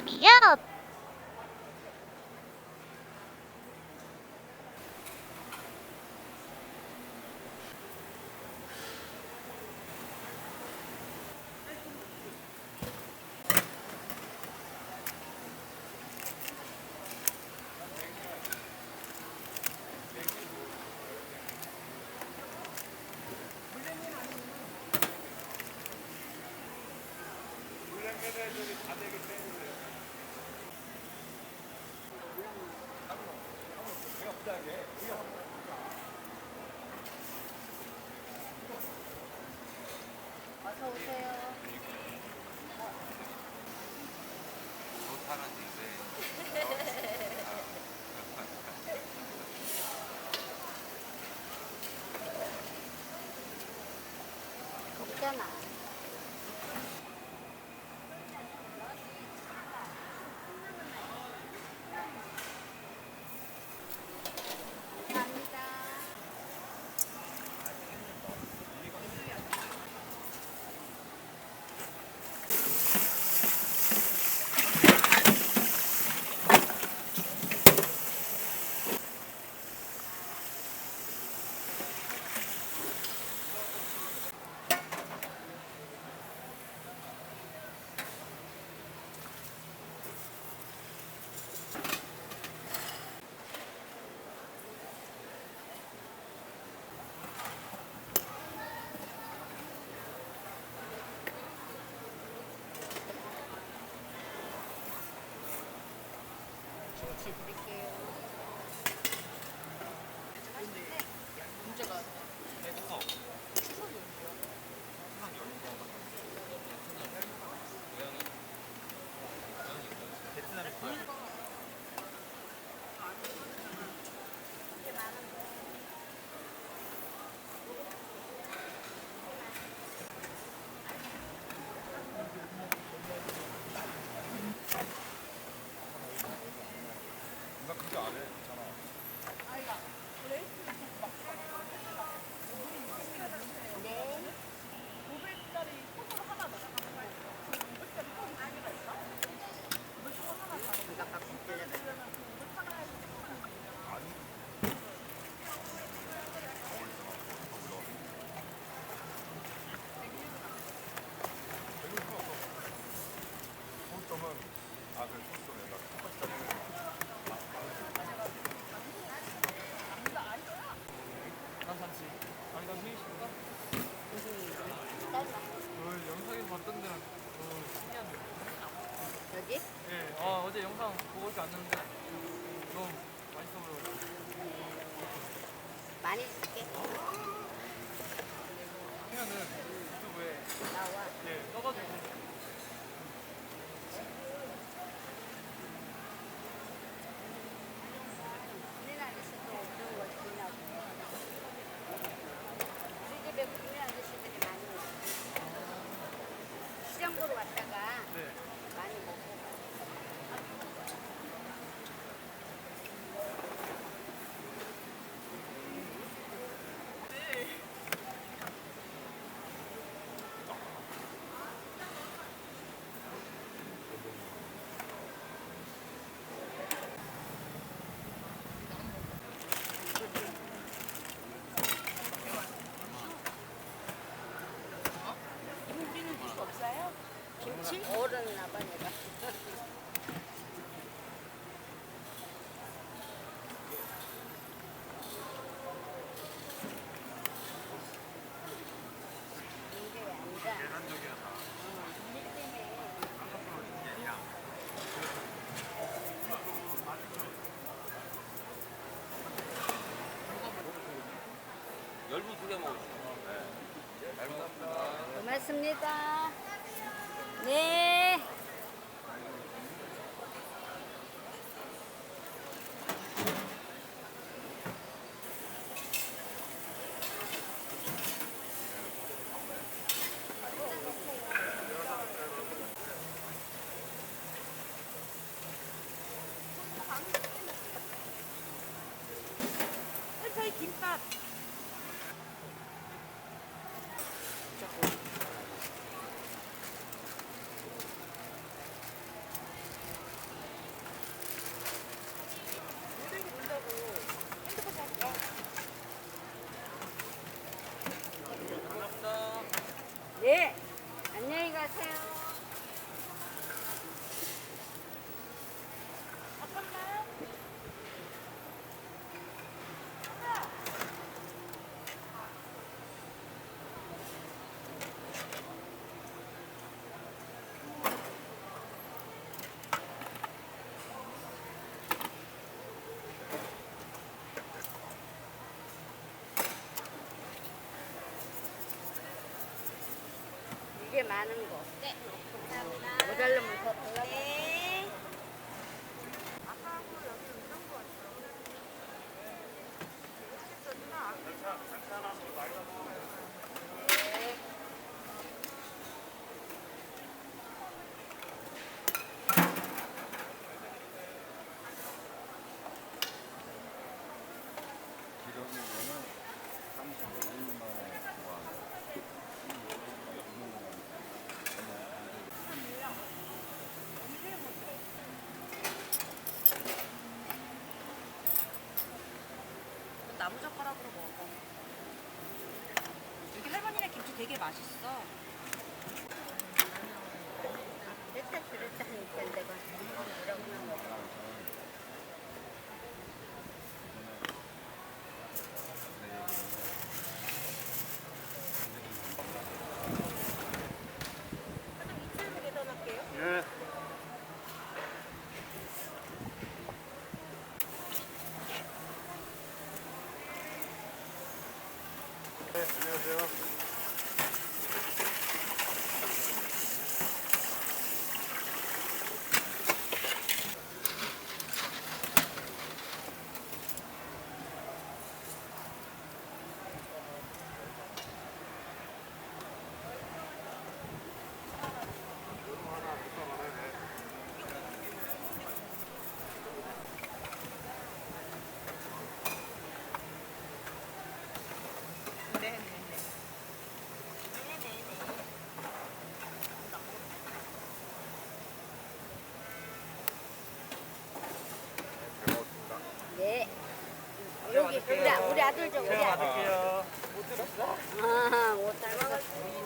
미야미야. 어서 오세요. 좋다는지 왜 김치 드릴게요. 문제가 누가 그렇게 안 해? 괜찮아. 네. 이거 갖고 있으려고. 소점은 아 그래 소점에 나 똑같이 잡는 난산지 아니? 짧아. 그 영상에서 봤던 그? 예, 아 있지 않는데 너무 맛있어 보여가지고 많이 줄게. 하면은 유튜브에 나와. 예 써가지고 국민 아저씨도 없는 거 지나고. 우리 집에 국민 아저씨들이 많이 오고. 시장 보러 왔다가 네 많이 먹고. 김치는 줄수 없어요? 김치? 어른나 봐 내가. 열무 두개 먹었어. 네. 잘 먹었습니다. 고맙습니다. 네. 김밥. 많은 거. 네. 감사합니다. 모자르면 더 달라고. 네. 나무젓가락으로 먹어. 여기 할머니네 김치 되게 맛있어. 됐다, 그랬다 하니까 내가 네, 안녕하세요. 아- 아들 좀 제가. 받을게요. 아, 못잘 먹었습니다. 네.